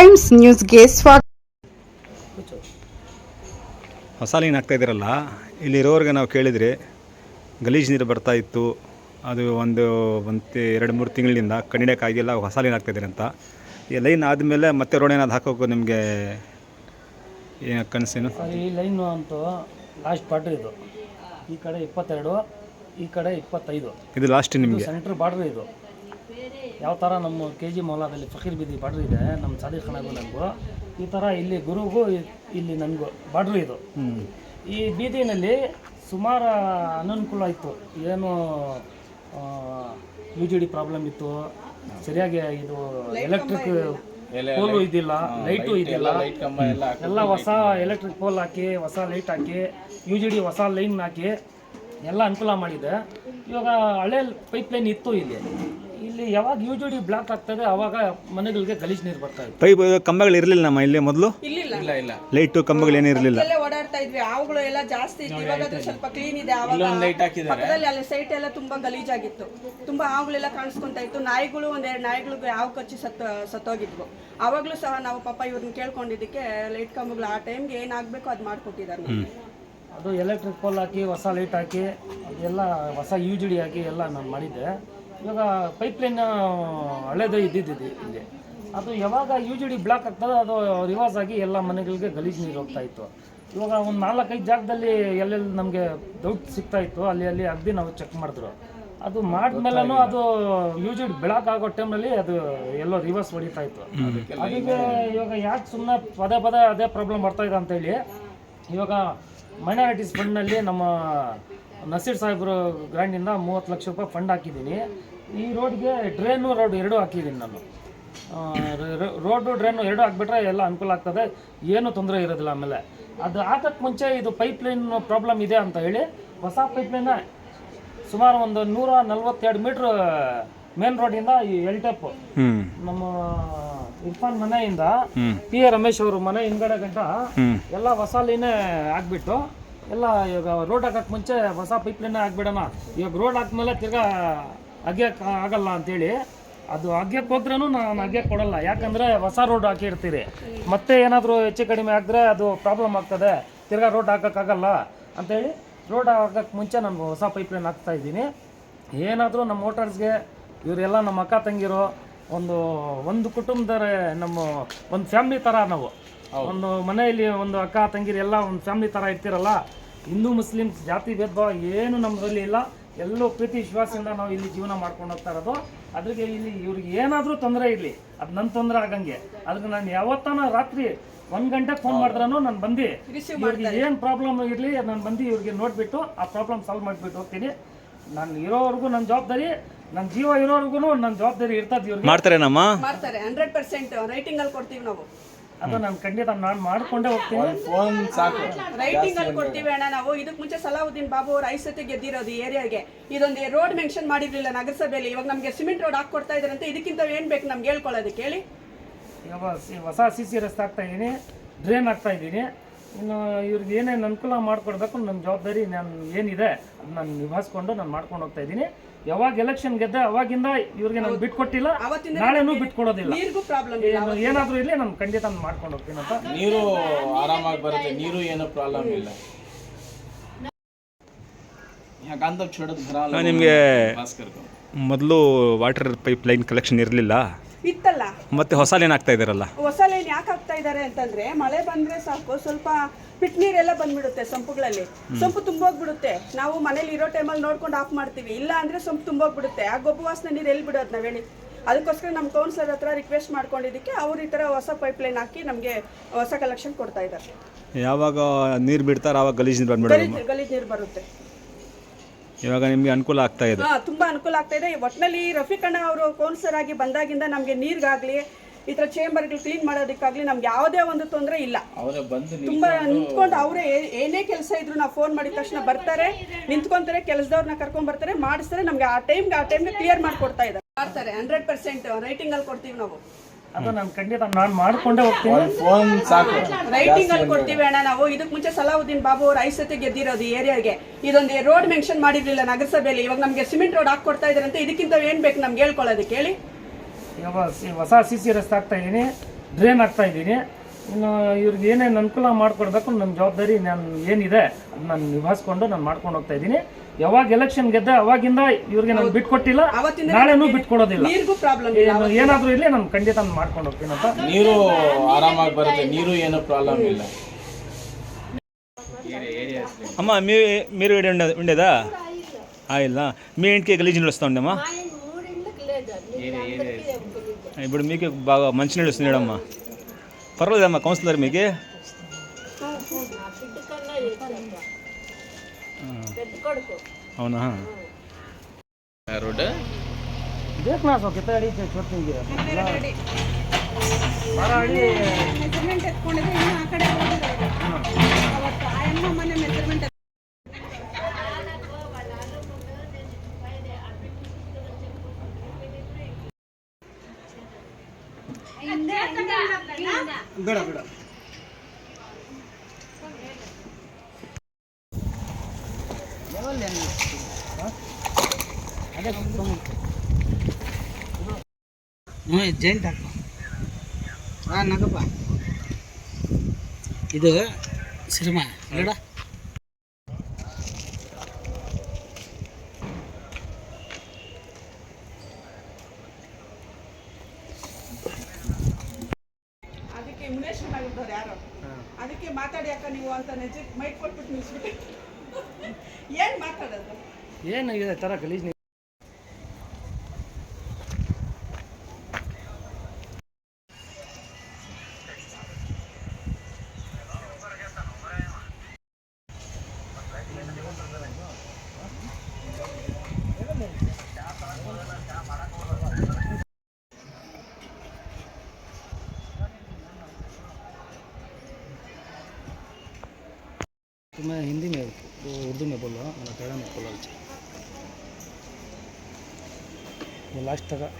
Times ನ್ಯೂಸ್ಗೆ ಸ್ವಾಗತ. ಹೊಸ ಲೈನ್ ಹಾಕ್ತಾ ಇದ್ದೀರಲ್ಲ ಇಲ್ಲಿರೋರಿಗೆ ನಾವು ಕೇಳಿದರೆ ಗಲೀಜು ನೀರು ಬರ್ತಾ ಇತ್ತು ಅದು ಒಂದು ಒಂದು ಎರಡು ಮೂರು ತಿಂಗಳಿಂದ ಕಣ್ಣಿಡಕ್ಕಾಗಿಲ್ಲ ಹೊಸ ಲೈನ್ ಹಾಕ್ತಾ ಇದ್ದೀರಿ ಅಂತ. ಈ ಲೈನ್ ಆದಮೇಲೆ ಮತ್ತೆ ರೋಡ್ ಏನಾದ್ರು ಹಾಕೋಕು ನಿಮಗೆ ಏನು ಕನಸೇನು ಈ ಲೈನು ಅಂತೂ ಲಾಸ್ಟ್ ಬಾರ್ಡ್ರ್ ಇದು. ಈ ಕಡೆ ಇಪ್ಪತ್ತೆರಡು ಈ ಕಡೆ ಇಪ್ಪತ್ತೈದು. ಇದು ಲಾಸ್ಟ್ ನಿಮಗೆ? ಸೆಂಟ್ರ್ ಬಾರ್ಡ್ರ್ ಇದು. ಯಾವ ಥರ ನಮ್ಮ ಕೆ ಜಿ ಮೌಲಾದಲ್ಲಿ ಫಕೀರ್ ಬೀದಿ ಬಾಡ್ರು ಇದೆ ನಮ್ಮ ಸಾದಿಕ್ ಖಾನಾಗೂ ನನಗೂ ಈ ಥರ ಇಲ್ಲಿ ಗುರುಗೂ ಇಲ್ಲಿ ನನಗೂ ಬಾಡ್ರು ಇದು. ಈ ಬೀದಿನಲ್ಲಿ ಸುಮಾರು ಅನನುಕೂಲ ಇತ್ತು. ಏನು ಯು ಜಿ ಡಿ ಪ್ರಾಬ್ಲಮ್ ಇತ್ತು ಸರಿಯಾಗಿ ಇದು ಎಲೆಕ್ಟ್ರಿಕ್ ಪೋಲು ಇದಿಲ್ಲ ಲೈಟು ಇದಿಲ್ಲ ಎಲ್ಲ ಹೊಸ ಎಲೆಕ್ಟ್ರಿಕ್ ಪೋಲ್ ಹಾಕಿ ಹೊಸ ಲೈಟ್ ಹಾಕಿ ಯು ಜಿ ಡಿ ಹೊಸ ಲೈನ್ ಹಾಕಿ ಎಲ್ಲ ಅನುಕೂಲ ಮಾಡಿದೆ. ಇವಾಗ ಹಳೆ ಪೈಪ್ ಲೈನ್ ಇತ್ತು ಇಲ್ಲಿ. ಇಲ್ಲಿ ಯಾವಾಗ ಯು ಜಿ ಡಿ ಬ್ಲಾಕ್ ಆಗ್ತದೆ ಅವಾಗ ಮನೆಗಳಿಗೆ ಗಲೀಜು ನೀರು ಬರ್ತಾ ಇತ್ತು. ಪೈಪ್ ಕಂಬಗಳು ಇರಲಿಲ್ಲ ನಮ್ಮ ಇಲ್ಲಿ ಮೊದಲು? ಇಲ್ಲ ಲೈಟು ಕಂಬಗಳು ಏನೂ ಇರಲಿಲ್ಲ. ಅಲ್ಲೇ ಓಡಾಡ್ತಾ ಇದ್ವಿ ಆವುಗಳು ಎಲ್ಲ ಜಾಸ್ತಿ ಇತ್ತು. ಇವಾಗ ಅದು ಸ್ವಲ್ಪ ಕ್ಲೀನ್ ಇದೆ ಅವಾಗ ಪಕ್ಕದಲ್ಲಿ ಅಲ್ಲಿ ಸೈಟ್ ಎಲ್ಲ ತುಂಬಾ ಗಲೀಜಾಗಿತ್ತು. ತುಂಬಾ ಹಾವುಗಳೆಲ್ಲ ಕಾಣಿಸ್ಕೊಂತಾ ಇತ್ತು. ನಾಯಿಗಳು ಒಂದೆರಡು ನಾಯಿಗಳು ಯಾವ ಕಚ್ಚಿ ಸತ್ತು ಸತ್ತೋಗಿದ್ವು. ಅವಾಗ್ಲೂ ಸಹ ನಾವು ಪಾಪ ಇವ್ರನ್ನ ಕೇಳ್ಕೊಂಡಿದ್ದಕ್ಕೆ ಲೈಟ್ ಕಂಬಗಳು ಆ ಟೈಮ್ಗೆ ಏನಾಗಬೇಕು ಅದು ಮಾಡ್ಕೊಟ್ಟಿದ್ದಾರೆ. ನಮ್ಗೆ. ಅದು ಎಲೆಕ್ಟ್ರಿಕ್ ಪೋಲ್ ಹಾಕಿ ಹೊಸ ಲೈಟ್ ಹಾಕಿ ಅದೆಲ್ಲ ಹೊಸ ಯು ಜಿ ಡಿ ಹಾಕಿ ಎಲ್ಲ ನಾನು ಮಾಡಿದ್ದೆ. ಇವಾಗ ಪೈಪ್ ಲೈನ್ ಹಳೇದು ಇದ್ದಿದ್ದು ಇಲ್ಲಿ ಅದು ಯಾವಾಗ ಯು ಜಿ ಡಿ ಬ್ಲಾಕ್ ಆಗ್ತದೆ ಅದು ರಿವರ್ಸ್ ಆಗಿ ಎಲ್ಲ ಮನೆಗಳಿಗೆ ಗಲೀಜು ನೀರು ಹೋಗ್ತಾ ಇತ್ತು. ಇವಾಗ ಒಂದು ನಾಲ್ಕೈದು ಜಾಗದಲ್ಲಿ ಎಲ್ಲೆಲ್ಲಿ ನಮಗೆ ಡೌಟ್ ಸಿಗ್ತಾ ಇತ್ತು ಅಲ್ಲಿ ಅಲ್ಲಿ ಅಗ್ದಿ ನಾವು ಚೆಕ್ ಮಾಡಿದ್ರು. ಅದು ಮಾಡಿದ್ಮೇಲೂ ಅದು ಯು ಜಿ ಡಿ ಬ್ಲಾಕ್ ಆಗೋ ಟೈಮ್ನಲ್ಲಿ ಅದು ಎಲ್ಲೋ ರಿವರ್ಸ್ ಹೊಡಿತಾ ಇತ್ತು. ಅದಕ್ಕೆ ಇವಾಗ ಯಾಕೆ ಸುಮ್ಮನೆ ಪದೇ ಪದೇ ಅದೇ ಪ್ರಾಬ್ಲಮ್ ಬರ್ತಾ ಇದೆ ಅಂತೇಳಿ ಇವಾಗ ಮೈನಾರಿಟೀಸ್ ಫಂಡ್ನಲ್ಲಿ ನಮ್ಮ ನಸೀರ್ ಸಾಹೇಬ್ರು ಗ್ರ್ಯಾಂಡಿಂದ ಮೂವತ್ತು ಲಕ್ಷ ರೂಪಾಯಿ ಫಂಡ್ ಹಾಕಿದ್ದೀನಿ. ಈ ರೋಡ್ಗೆ ಡ್ರೈನು ರೋಡ್ ಎರಡೂ ಹಾಕಿದ್ದೀನಿ ನಾನು. ರೋಡು ಡ್ರೈನು ಎರಡೂ ಹಾಕ್ಬಿಟ್ರೆ ಎಲ್ಲ ಅನುಕೂಲ ಆಗ್ತದೆ. ಏನೂ ತೊಂದರೆ ಇರೋದಿಲ್ಲ ಆಮೇಲೆ. ಅದು ಹಾಕಕ್ಕೆ ಮುಂಚೆ ಇದು ಪೈಪ್ ಲೈನ್ ಪ್ರಾಬ್ಲಮ್ ಇದೆ ಅಂತ ಹೇಳಿ ಹೊಸ ಪೈಪ್ ಲೈನ ಸುಮಾರು ಒಂದು ನೂರ ನಲ್ವತ್ತೆರಡು ಮೀಟ್ರ್ ಮೇನ್ ರೋಡಿಂದ ಈ ಎಲ್ ಟೆಪ್ ನಮ್ಮ ಇರ್ಫಾನ್ ಮನೆಯಿಂದ ಪಿ ಎ ರಮೇಶ್ ಅವರು ಮನೆ ಹಿಂದ್ಗಡೆ ಗಂಟ ಎಲ್ಲ ಹೊಸ ಲೈನೇ ಹಾಕ್ಬಿಟ್ಟು ಎಲ್ಲ ಇವಾಗ ರೋಡ್ ಹಾಕಕ್ಕೆ ಮುಂಚೆ ಹೊಸ ಪೈಪ್ ಲೈನೇ ಹಾಕ್ಬಿಡೋಣ. ಇವಾಗ ರೋಡ್ ಹಾಕ್ಮೇಲೆ ತಿರ್ಗಾ ಅಗ್ಯಕ್ಕೆ ಆಗಲ್ಲ ಅಂತೇಳಿ. ಅದು ಅಗ್ಯಕ್ಕೆ ಹೋದ್ರೂ ನಾನು ಅಗ್ಯಕ್ಕೆ ಕೊಡಲ್ಲ. ಯಾಕಂದರೆ ಹೊಸ ರೋಡ್ ಹಾಕಿರ್ತೀರಿ. ಮತ್ತೆ ಏನಾದರೂ ಹೆಚ್ಚು ಕಡಿಮೆ ಆಗಿದ್ರೆ ಅದು ಪ್ರಾಬ್ಲಮ್ ಆಗ್ತದೆ. ತಿರ್ಗಾ ರೋಡ್ ಹಾಕೋಕ್ಕಾಗಲ್ಲ ಅಂತೇಳಿ ರೋಡ್ ಹಾಕೋಕ್ಕೆ ಮುಂಚೆ ನಾನು ಹೊಸ ಪೈಪ್ ಲೈನ್ ಹಾಕ್ತಾ ಇದ್ದೀನಿ. ಏನಾದರೂ ನಮ್ಮ ಮೋಟರ್ಸ್ಗೆ ಇವರೆಲ್ಲ ನಮ್ಮ ಅಕ್ಕ ತಂಗಿರೋ ಒಂದು ಒಂದು ಕುಟುಂಬದ ನಮ್ಮ ಒಂದು ಫ್ಯಾಮ್ಲಿ ಥರ ನಾವು. ಒಂದು ಮನೆಯಲ್ಲಿ ಒಂದು ಅಕ್ಕ ತಂಗಿರೆಲ್ಲ ಒಂದು ಫ್ಯಾಮ್ಲಿ ಥರ ಇರ್ತಿರಲ್ಲ. ಹಿಂದೂ ಮುಸ್ಲಿಮ್ಸ್ ಜಾತಿ ಭೇದ ಭಾವ ಏನು ನಮ್ಮದ್ರಲ್ಲಿ ಇಲ್ಲ. ಎಲ್ಲೂ ಪ್ರೀತಿ ವಿಶ್ವಾಸದಿಂದ ನಾವು ಇಲ್ಲಿ ಜೀವನ ಮಾಡ್ಕೊಂಡು ಹೋಗ್ತಾ ಇರೋದು. ಅದ್ರಿಗೆ ಇಲ್ಲಿ ಇವ್ರಿಗೆ ಏನಾದರೂ ತೊಂದರೆ ಇರಲಿ ಅದು ನನ್ನ ತೊಂದರೆ ಆಗಂಗೆ. ಅದಕ್ಕೆ ನಾನು ಯಾವತ್ತಾನ ರಾತ್ರಿ ಒಂದು ಗಂಟೆಗೆ ಫೋನ್ ಮಾಡಿದ್ರೂ ನಾನು ಬಂದು. ಇವ್ರಿಗೆ ಏನು ಪ್ರಾಬ್ಲಮ್ ಇರಲಿ ನಾನು ಬಂದು ಇವ್ರಿಗೆ ನೋಡಿಬಿಟ್ಟು ಆ ಪ್ರಾಬ್ಲಮ್ ಸಾಲ್ವ್ ಮಾಡಿಬಿಟ್ಟು ಹೋಗ್ತೀನಿ. ನಾನು ಇರೋವರೆಗೂ ನನ್ನ ಜವಾಬ್ದಾರಿ ನನ್ನ ಜೀವ ಇರೋವರೆಗೂ ನನ್ನ ಜವಾಬ್ದಾರಿ ಇರ್ತದೆ ಇವ್ರಿಗೆ. ಮಾಡ್ತಾರೇನಮ್ಮ? ಮಾಡ್ತಾರೆ. ಹಂಡ್ರೆಡ್ ಪರ್ಸೆಂಟ್ ರೈಟಿಂಗ್ ಅಲ್ಲಿ ಕೊಡ್ತೀವಿ ನಾವು. ಅದು ನಾನು ಖಂಡಿತ ನಾನು ಮಾಡ್ಕೊಂಡೇ ಹೋಗ್ತೀನಿ. ರೈಟಿಂಗ್ ಅಲ್ಲಿ ಕೊಡ್ತೀವಿ ಅಣ್ಣ ನಾವು. ಇದಕ್ಕೆ ಮುಂಚೆ ಸಲಾವುದ್ದೀನ್ ಬಾಬು ಅವ್ರು ಐದು ಸತಿ ಗೆದ್ದಿರೋದು ಏರಿಯಾಗೆ. ಇದೊಂದು ರೋಡ್ ಮೆನ್ಷನ್ ಮಾಡಿರ್ಲಿಲ್ಲ ನಗರಸಭೆಯಲ್ಲಿ. ಇವಾಗ ನಮಗೆ ಸಿಮೆಂಟ್ ರೋಡ್ ಹಾಕೊಡ್ತಾ ಇದಾರಂತೆ ಇದಕ್ಕಿಂತ ಏನು ಬೇಕು ನಮ್ಗೆ ಹೇಳ್ಕೊಳ್ಳೋದಕ್ಕೆ ಹೇಳಿ. ಇವಾಗ ಸಿ- ಹೊಸ ಸಿ ಸಿ ರಸ್ತೆ ಹಾಕ್ತಾ ಇದ್ದೀನಿ ಡ್ರೈನ್ ಹಾಕ್ತಾ ಇದ್ದೀನಿ ಇನ್ನು ಇವ್ರಿಗೆ ಏನೇನು ಅನುಕೂಲ ಮಾಡಿಕೊಡ್ಬೇಕು ನನ್ನ ಜವಾಬ್ದಾರಿ ನಾನು ಏನಿದೆ ಅದು ನಾನು ನಿಭಾಯಿಸ್ಕೊಂಡು ನಾನು ಮಾಡ್ಕೊಂಡು ಹೋಗ್ತಾ ಇದ್ದೀನಿ. ಯಾವಾಗ ಎಲೆಕ್ಷನ್ ಗೆದ್ದೆ ಅವಾಗಿಂದ ಇವ್ರಿಗೆ ನಾನು ಬಿಟ್ಕೊಟ್ಟಿಲ್ಲ ನಾಳೆನೂ ಬಿಟ್ಕೊಡೋದಿಲ್ಲ ಏನಾದರೂ ಇರಲಿ ನಾನು ಖಂಡಿತ ಮಾಡ್ಕೊಂಡು ಹೋಗ್ತೀನಿ ಅಂತ. ನೀರು ಆರಾಮಾಗಿ ಬರುತ್ತೆ ನೀರು ಏನು ಪ್ರಾಬ್ಲಮ್ ಇಲ್ಲ. ನಿಮಗೆ ಮೊದಲು ವಾಟರ್ ಪೈಪ್ ಲೈನ್ ಕಲೆಕ್ಷನ್ ಇರಲಿಲ್ಲ ಮತ್ತೆ ಹೊಸ ಲೈನ್ ಆಗ್ತಾ ಇದ್ದಾರಲ್ಲ ಹೊಸ ಲೈನ್ ಯಾಕೆ ಹಾಕ್ತಾ ಇದ್ದಾರೆ ಅಂತಂದ್ರೆ ಮಳೆ ಬಂದ್ರೆ ಸಾಕು ಸ್ವಲ್ಪ ಪಿಟ್ ನೀರೆಲ್ಲ ಬಂದ್ಬಿಡುತ್ತೆ ಸಂಪುಗಳಲ್ಲಿ. ಸಂಪು ತುಂಬೋಗ್ಬಿಡುತ್ತೆ. ನಾವು ಮನೇಲಿ ಇರೋ ಟೈಮಲ್ಲಿ ನೋಡ್ಕೊಂಡು ಆಫ್ ಮಾಡ್ತೀವಿ. ಇಲ್ಲ ಅಂದ್ರೆ ಸಂಪು ತುಂಬೋಗ್ಬಿಡುತ್ತೆ. ಆ ಗೊಬ್ಬು ವಾಸನೆ ನೀರು ಎಲ್ಲಿ ಬಿಡೋದು ನಾವು ಹೇಳಿ. ಅದಕ್ಕೋಸ್ಕರ ನಮ್ಮ ಕೌನ್ಸಿಲರ್ ಹತ್ರ ರಿಕ್ವೆಸ್ಟ್ ಮಾಡ್ಕೊಂಡಿದ್ದಕ್ಕೆ ಅವ್ರು ಈ ಥರ ಹೊಸ ಪೈಪ್ ಲೈನ್ ಹಾಕಿ ನಮಗೆ ಹೊಸ ಕಲೆಕ್ಷನ್ ಕೊಡ್ತಾ ಇದ್ದಾರೆ. ಯಾವಾಗ ನೀರು ಬಿಡ್ತಾರೆ ಆವಾಗ ಗಲೀಜು ನೀರು ಬಂದ್ಬಿಡೋದು. ಗಲೀಜ್ ನೀರು ಬರುತ್ತೆ. ಇವಾಗ ನಿಮಗೆ ಅನುಕೂಲ ಆಗ್ತಾ ಇದೆ. ಹಾ ತುಂಬಾ ಅನುಕೂಲ ಆಗ್ತಾ ಇದೆ. ಒಟ್ಟಿನಲ್ಲಿ ರಫೀಕ್ ಅಣ್ಣ ಅವರು ಕೌನ್ಸಿಲರ್ ಆಗಿ ಬಂದಾಗಿಂದ ನಮಗೆ ನೀರಿಗಾಗ್ಲಿ ಈ ತರ ಚೇಂಬರ್ಗಳು ಕ್ಲೀನ್ ಮಾಡೋದಕ್ಕಾಗ್ಲಿ ನಮ್ಗೆ ಯಾವುದೇ ಒಂದು ತೊಂದರೆ ಇಲ್ಲ. ಅವರೇ ಬಂದು ತುಂಬಾ ನಿಂತ್ಕೊಂಡು ಅವರೇ ಏನೇ ಕೆಲಸ ಇದ್ರು ನಾವು ಫೋನ್ ಮಾಡಿದ ತಕ್ಷಣ ಬರ್ತಾರೆ ನಿಂತ್ಕೊಂತಾರೆ ಕೆಲಸದವ್ರನ್ನ ಕರ್ಕೊಂಡ್ ಬರ್ತಾರೆ ಮಾಡಿಸ್ತಾರೆ ನಮ್ಗೆ ಆ ಟೈಮ್ಗೆ ಆ ಟೈಮ್ಗೆ ಕ್ಲಿಯರ್ ಮಾಡ್ಕೊಡ್ತಾ ಇದ್ದಾರೆ. ಮಾಡ್ತಾರೆ ಹಂಡ್ರೆಡ್ ಪರ್ಸೆಂಟ್ ರೈಟಿಂಗ್ ಅಲ್ಲಿ ಕೊಡ್ತೀವಿ ನಾವು. ಅದು ನಾನು ಖಂಡಿತ ನಾನು ಮಾಡ್ಕೊಂಡೇ ಹೋಗ್ತೀನಿ. ಫೋನ್ ಸಾಕು. ರೈಟಿಂಗ್ ಅಲ್ಲಿ ಕೊಡ್ತೀವಿ ಅಣ್ಣ ನಾವು. ಇದಕ್ಕೆ ಮುಂಚೆ ಸಲಾವುದ್ದೀನ್ ಬಾಬು ಅವ್ರು ಐದು ಸತಿ ಗೆದ್ದಿರೋದು ಈ ಏರಿಯಾಗೆ ಇದೊಂದು ರೋಡ್ ಮೆನ್ಷನ್ ಮಾಡಿರ್ಲಿಲ್ಲ ನಗರಸಭೆಯಲ್ಲಿ. ಇವಾಗ ನಮಗೆ ಸಿಮೆಂಟ್ ರೋಡ್ ಹಾಕೊಡ್ತಾ ಇದಾರಂತೆ ಇದಕ್ಕಿಂತ ಏನ್ ಬೇಕು ನಮ್ಗೆ ಹೇಳ್ಕೊಳ್ಳೋದಕ್ಕೆ ಹೇಳಿ. ಇವಾಗ ಸಿ- ಹೊಸ ಸಿ ಸಿ ರಸ್ತೆ ಹಾಕ್ತಾ ಇದ್ದೀನಿ ಡ್ರೈನ್ ಆಗ್ತಾ ಇದ್ದೀನಿ ಇನ್ನು ಇವ್ರಿಗೆ ಏನೇನು ಅನುಕೂಲ ಮಾಡಿಕೊಡ್ಬೇಕು ನನ್ನ ಜವಾಬ್ದಾರಿ ನಾನು ಏನಿದೆ ಅದನ್ನ ನಾನು ನಿಭಾಯಿಸ್ಕೊಂಡು ನಾನು ಮಾಡ್ಕೊಂಡು ಹೋಗ್ತಾ ಇದ್ದೀನಿ ಯಾವಾಗ ಎಲೆಕ್ಷನ್ ಗೆದ್ದೆ ಅವಾಗಿಂದ ಇವ್ರಿಗೆ ನಾನು ಬಿಟ್ಕೊಟ್ಟಿಲ್ಲ ಅವತ್ತಿಂದ ನಾಳೆನೂ ಬಿಟ್ಕೊಡೋದಿಲ್ಲ ನೀರಿಗೂ ಪ್ರಾಬ್ಲಮ್ ಏನು ಏನಾದರೂ ಇರಲಿ ನಾನು ಖಂಡಿತ ನಾನು ಮಾಡ್ಕೊಂಡು ಹೋಗ್ತೀನಿ ಅಂತ ನೀರು ಆರಾಮಾಗಿ ಬರುತ್ತೆ ನೀರು ಏನೋ ಪ್ರಾಬ್ಲಮ್ ಇಲ್ಲ అమ్మ మీ మీరు ఈడ ఉండే ఉండేదా ఆయిల్లా మీ ఇంటికి గలీజ్ నీళ్ళు వస్తూ ఉండమ్మా ఆయన మూడింటికి లేదు మీకు అందరికీ ఉంటుంది ఇప్పుడు మీకు బాగా మంచి నీళ్ళు వస్తున్నాడమ్మా పర్వాలేదమ్మా కౌన్సిలర్ మీకు నా బిడ్డ కన్నా ఎక్కువ పెద్ద కొడుకు అవునా ರೋಡ್ देखना सो कितना अड़ी छोटी ಬಾರ ಅಡಿ ಮೆಜರ್ಮೆಂಟ್ ಎತ್ಕೊಂಡಿದ್ರೆ ಇನ್ನು ಆ ಕಡೆ ಹೋಗಿರೋದು ಅವತ್ತು ಆ ಅಮ್ಮ ಮನೆ ಮೆಜರ್ಮೆಂಟ್ ಜೈಂಟ್ ಹಾಕು ಹಾಂ ನಗಪ್ಪ ಇದು ಸಿನಿಮಾ ನೋಡ ಅದಕ್ಕೆ ಇಮ್ಯುನೇಷನ್ ಆಗಿದ್ದವ್ರು ಯಾರು? ಅದಕ್ಕೆ ಮಾತಾಡಿ ಅಕ್ಕ ನೀವು ಅಂತ ನಿಜ ಮೈಕ್ ಕೊಟ್ಬಿಟ್ಟು ನಿಲ್ಸ್ಬಿಟ್ಟು. ಏನ್ ಮಾತಾಡೋದು? ಏನು ಇದೆ ಥರ ಗಲೀಜ್ तो मैं हिंदी में वो उर्दू में बोल रहा हूँ मैं तेरा में बोला ये लास्ट तक